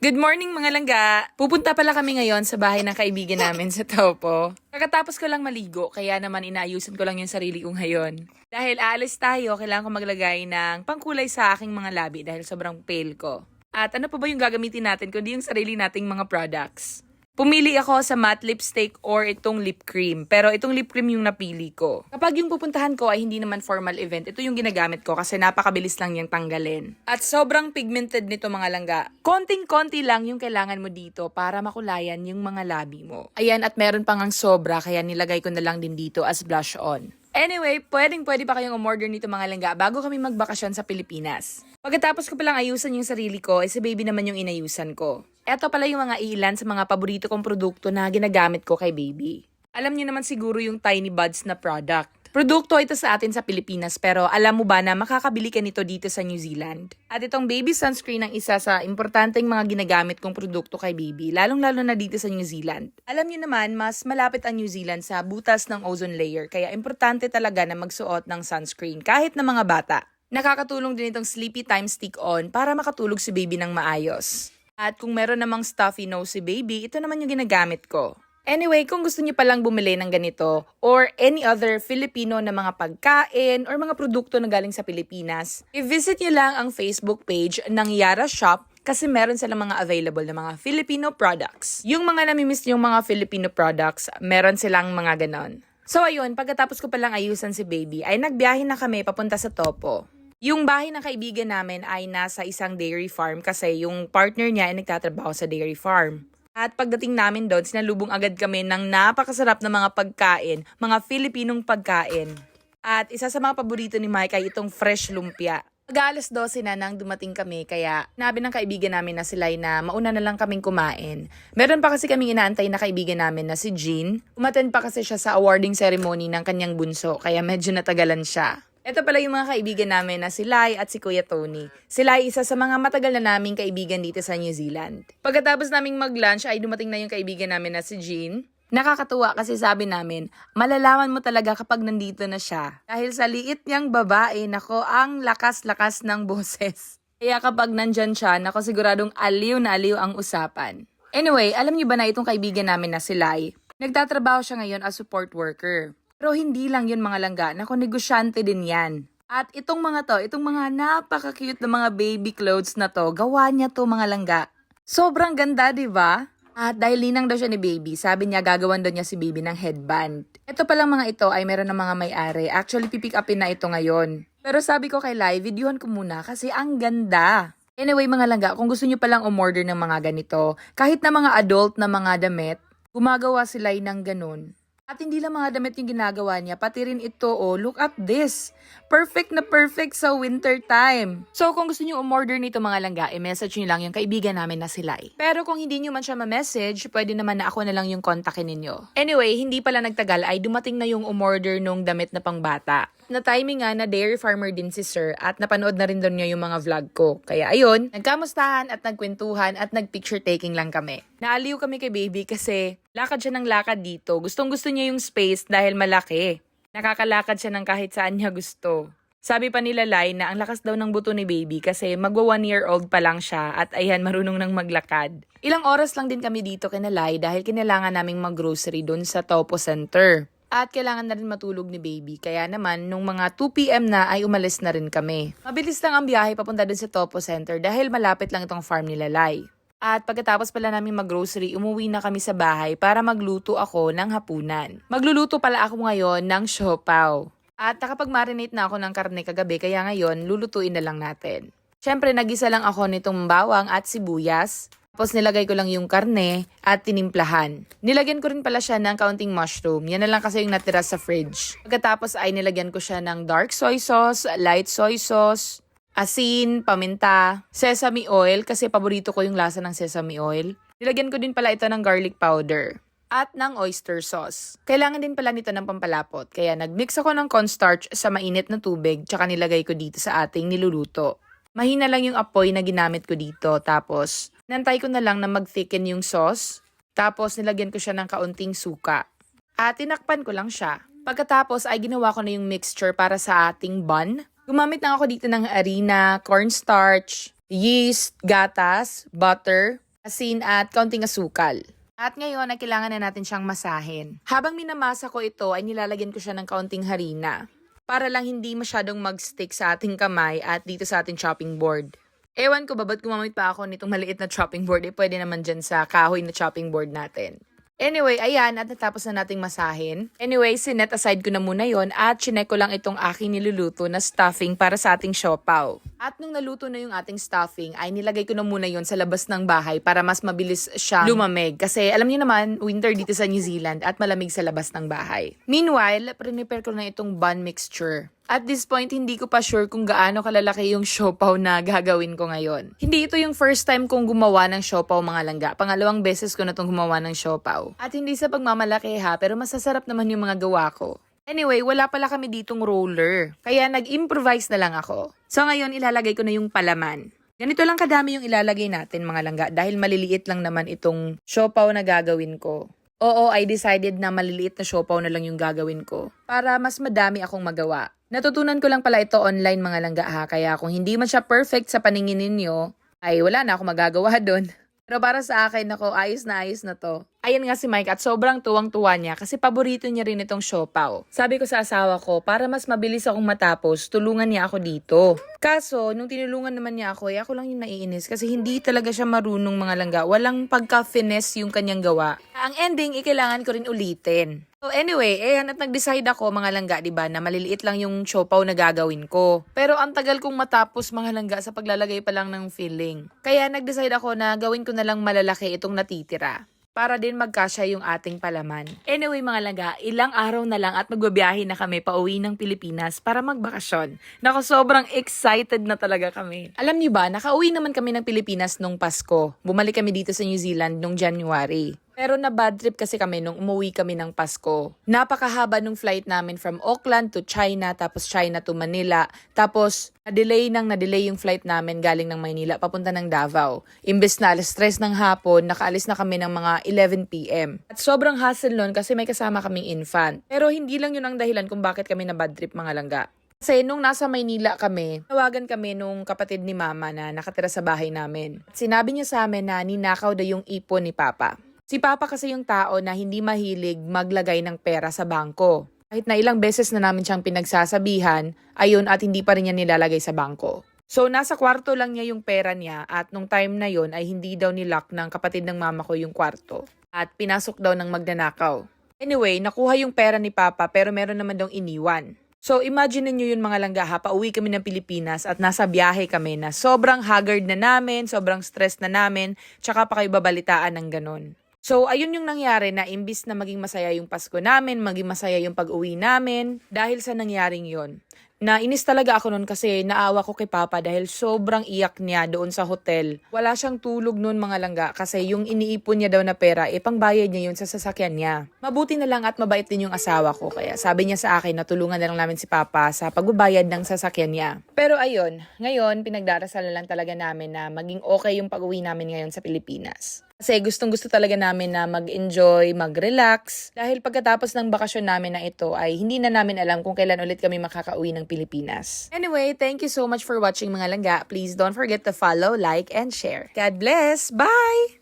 Good morning mga langga! Pupunta pala kami ngayon sa bahay ng kaibigan namin sa Taupo. Kakatapos ko lang maligo, kaya naman inaayusan ko lang yung sarili ko ngayon. Dahil aalis tayo, kailangan ko maglagay ng pangkulay sa aking mga labi dahil sobrang pale ko. At ano pa ba yung gagamitin natin kundi yung sarili nating mga products? Pumili ako sa matte lipstick or itong lip cream. Pero itong lip cream yung napili ko. Kapag yung pupuntahan ko ay hindi naman formal event, ito yung ginagamit ko kasi napakabilis lang niyang tanggalin. At sobrang pigmented nito mga langga. Konting-konti lang yung kailangan mo dito para makulayan yung mga labi mo. Ayan, at meron pang ang sobra kaya nilagay ko na lang din dito as blush on. Anyway, pwedeng pwede pa kayong umorder nito mga langga bago kami magbakasyon sa Pilipinas. Pagkatapos ko palang ayusan yung sarili ko, eh si baby naman yung inayusan ko. Eto pala yung mga ilan sa mga paborito kong produkto na ginagamit ko kay baby. Alam niyo naman siguro yung Tiny Buds na product. Produkto ito sa atin sa Pilipinas pero alam mo ba na makakabili ka nito dito sa New Zealand? At itong baby sunscreen ang isa sa importanteng mga ginagamit kong produkto kay baby, lalong-lalo na dito sa New Zealand. Alam niyo naman, mas malapit ang New Zealand sa butas ng ozone layer kaya importante talaga na magsuot ng sunscreen kahit na mga bata. Nakakatulong din itong Sleepy Time Stick On para makatulog si baby ng maayos. At kung meron namang stuffy nose si baby, ito naman yung ginagamit ko. Anyway, kung gusto niyo palang bumili ng ganito or any other Filipino na mga pagkain or mga produkto na galing sa Pilipinas, i-visit niyo lang ang Facebook page ng Yara Shop kasi meron silang mga available na mga Filipino products. Yung mga namimiss yung mga Filipino products, meron silang mga ganon. So ayun, pagkatapos ko palang ayusan si baby, ay nagbiyahe na kami papunta sa Topo. Yung bahay ng kaibigan namin ay nasa isang dairy farm kasi yung partner niya ay nagtatrabaho sa dairy farm. At pagdating namin doon, sinalubong agad kami ng napakasarap na mga pagkain, mga Filipinong pagkain. At isa sa mga paborito ni Mike ay itong fresh lumpia. Mag alas 12 na nang dumating kami, kaya nabi ng kaibigan namin na sila'y na mauna na lang kaming kumain. Meron pa kasi kaming inaantay na kaibigan namin na si Jean. Umaten pa kasi siya sa awarding ceremony ng kanyang bunso, kaya medyo natagalan siya. Ito pala yung mga kaibigan namin na si Lai at si Kuya Tony. Si Lai isa sa mga matagal na naming kaibigan dito sa New Zealand. Pagkatapos naming mag-lunch ay dumating na yung kaibigan namin na si Jean. Nakakatuwa kasi sabi namin, malalaman mo talaga kapag nandito na siya. Dahil sa liit niyang babae, nako, ang lakas-lakas ng boses. Kaya kapag nandyan siya, nako siguradong aliw na aliw ang usapan. Anyway, alam niyo ba na itong kaibigan namin na si Lai? Nagtatrabaho siya ngayon as support worker. Pero hindi lang yun mga langga, nako negosyante din yan. At itong mga to, itong mga napaka-cute na mga baby clothes na to, gawa niya to mga langga. Sobrang ganda, di ba? At dahil linang daw siya ni baby, sabi niya gagawan daw niya si baby ng headband. Ito palang mga ito ay meron ng mga may-ari. Actually, pipick upin na ito ngayon. Pero sabi ko kay Lai, videohan ko muna kasi ang ganda. Anyway mga langga, kung gusto niyo palang umorder ng mga ganito, kahit na mga adult na mga damit, gumagawa sila ng ganun. At hindi lang mga damit yung ginagawa niya, pati rin ito, oh, look at this. Perfect na perfect sa winter time. So, kung gusto niyo umorder nito mga langga, i-message niyo lang yung kaibigan namin na si Lai. Pero kung hindi niyo man siya ma-message, pwede naman na ako na lang yung kontakin ninyo. Anyway, hindi pala nagtagal ay dumating na yung umorder nung damit na pangbata. Na timing nga na dairy farmer din si Sir at napanood na rin doon niya yung mga vlog ko. Kaya ayun, nagkamustahan at nagkwentuhan at nagpicture taking lang kami. Naaliw kami kay baby kasi lakad siya ng lakad dito. Gustong gusto niya yung space dahil malaki. Nakakalakad siya ng kahit saan niya gusto. Sabi pa nila Lai na ang lakas daw ng buto ni baby kasi magwa one year old pa lang siya at ayan marunong nang maglakad. Ilang oras lang din kami dito kina Lai dahil kinailangan naming mag-grocery doon sa Topo Center. At kailangan na rin matulog ni baby. Kaya naman, nung mga 2pm na ay umalis na rin kami. Mabilis lang ang biyahe papunta dun sa Topo Center dahil malapit lang itong farm nila Lai. At pagkatapos pala namin mag-grocery, umuwi na kami sa bahay para magluto ako ng hapunan. Magluluto pala ako ngayon ng siopaw. At nakapag-marinate na ako ng karne kagabi kaya ngayon lulutuin na lang natin. Siyempre, nagisa lang ako nitong bawang at sibuyas. Tapos nilagay ko lang yung karne at tinimplahan. Nilagyan ko rin pala siya ng kaunting mushroom. Yan na lang kasi yung natira sa fridge. Pagkatapos ay nilagyan ko siya ng dark soy sauce, light soy sauce, asin, paminta, sesame oil kasi paborito ko yung lasa ng sesame oil. Nilagyan ko din pala ito ng garlic powder at ng oyster sauce. Kailangan din pala nito ng pampalapot, kaya nagmix ako ng cornstarch sa mainit na tubig tsaka nilagay ko dito sa ating niluluto. Mahina lang yung apoy na ginamit ko dito, tapos nantay ko na lang na mag-thicken yung sauce, tapos nilagyan ko siya ng kaunting suka. At tinakpan ko lang siya. Pagkatapos ay ginawa ko na yung mixture para sa ating bun. Gumamit na ako dito ng harina, cornstarch, yeast, gatas, butter, asin at kaunting asukal. At ngayon, ay kailangan na natin siyang masahin. Habang minamasa ko ito, ay nilalagyan ko siya ng kaunting harina para lang hindi masyadong mag-stick sa ating kamay at dito sa ating chopping board. Ewan ko ba, ba't gumamit pa ako nitong maliit na chopping board? Eh, pwede naman dyan sa kahoy na chopping board natin. Anyway, ayan, at natapos na nating masahin. Anyway, sinet aside ko na muna yon at chinek ko lang itong aking niluluto na stuffing para sa ating siopaw. At nung naluto na yung ating stuffing, ay nilagay ko na muna yon sa labas ng bahay para mas mabilis siya lumamig. Kasi alam niyo naman, winter dito sa New Zealand at malamig sa labas ng bahay. Meanwhile, prepare ko na itong bun mixture. At this point, hindi ko pa sure kung gaano kalalaki yung siopaw na gagawin ko ngayon. Hindi ito yung first time kong gumawa ng siopaw mga langga. Pangalawang beses ko na itong gumawa ng siopaw. At hindi sa pagmamalaki ha, pero masasarap naman yung mga gawa ko. Anyway, wala pala kami ditong roller. Kaya nag-improvise na lang ako. So ngayon, ilalagay ko na yung palaman. Ganito lang kadami yung ilalagay natin mga langga dahil maliliit lang naman itong siopaw na gagawin ko. Oo, I decided na maliliit na siopaw na lang yung gagawin ko para mas madami akong magawa. Natutunan ko lang pala ito online mga langga ha, kaya kung hindi man siya perfect sa paningin ninyo, ay wala na ako magagawa doon. Pero para sa akin, ako, ayos na ayos na to. Ayan nga si Mike at sobrang tuwang-tuwa niya kasi paborito niya rin itong siopaw. Sabi ko sa asawa ko, para mas mabilis akong matapos, tulungan niya ako dito. Kaso, nung tinulungan naman niya ako, eh, ako lang yung naiinis kasi hindi talaga siya marunong mga langga. Walang pagka-finesse yung kanyang gawa. Ang ending, ikailangan ko rin ulitin. So anyway, eh, at nag-decide ako mga langga, di ba, na maliliit lang yung siopaw na gagawin ko. Pero ang tagal kong matapos mga langga sa paglalagay pa lang ng filling. Kaya nag-decide ako na gawin ko na lang malalaki itong natitira para din magkasya yung ating palaman. Anyway mga langga, ilang araw na lang at magbabiyahe na kami pauwi ng Pilipinas para magbakasyon. Nako, sobrang excited na talaga kami. Alam niyo ba, nakauwi naman kami ng Pilipinas nung Pasko. Bumalik kami dito sa New Zealand nung January. Pero na bad trip kasi kami nung umuwi kami ng Pasko. Napakahaba nung flight namin from Auckland to China, tapos China to Manila. Tapos, na-delay nang na-delay yung flight namin galing ng Maynila papunta ng Davao. Imbes na alas stress ng hapon, nakaalis na kami ng mga 11pm. At sobrang hassle nun kasi may kasama kaming infant. Pero hindi lang yun ang dahilan kung bakit kami na bad trip mga langga. Kasi nung nasa Maynila kami, tawagan kami nung kapatid ni mama na nakatira sa bahay namin. At sinabi niya sa amin na ninakaw daw yung ipon ni papa. Si Papa kasi yung tao na hindi mahilig maglagay ng pera sa bangko. Kahit na ilang beses na namin siyang pinagsasabihan, ayun at hindi pa rin niya nilalagay sa bangko. So, nasa kwarto lang niya yung pera niya at nung time na yon ay hindi daw nilock ng kapatid ng mama ko yung kwarto. At pinasok daw ng magnanakaw. Anyway, nakuha yung pera ni Papa pero meron naman daw iniwan. So, imagine niyo yun mga langga ha, pauwi kami ng Pilipinas at nasa biyahe kami na sobrang haggard na namin, sobrang stress na namin, tsaka pa kayo babalitaan ng ganon. So, ayun yung nangyari na imbis na maging masaya yung Pasko namin, maging masaya yung pag-uwi namin, dahil sa nangyaring yon na inis talaga ako noon kasi naawa ko kay Papa dahil sobrang iyak niya doon sa hotel. Wala siyang tulog noon mga langga kasi yung iniipon niya daw na pera, eh pangbayad niya yun sa sasakyan niya. Mabuti na lang at mabait din yung asawa ko kaya sabi niya sa akin na tulungan na lang namin si Papa sa pagbabayad ng sasakyan niya. Pero ayun, ngayon pinagdarasal na lang talaga namin na maging okay yung pag-uwi namin ngayon sa Pilipinas. Kasi gustong gusto talaga namin na mag-enjoy, mag-relax. Dahil pagkatapos ng bakasyon namin na ito ay hindi na namin alam kung kailan ulit kami makakauwi ng Pilipinas. Anyway, thank you so much for watching mga langga. Please don't forget to follow, like, and share. God bless! Bye!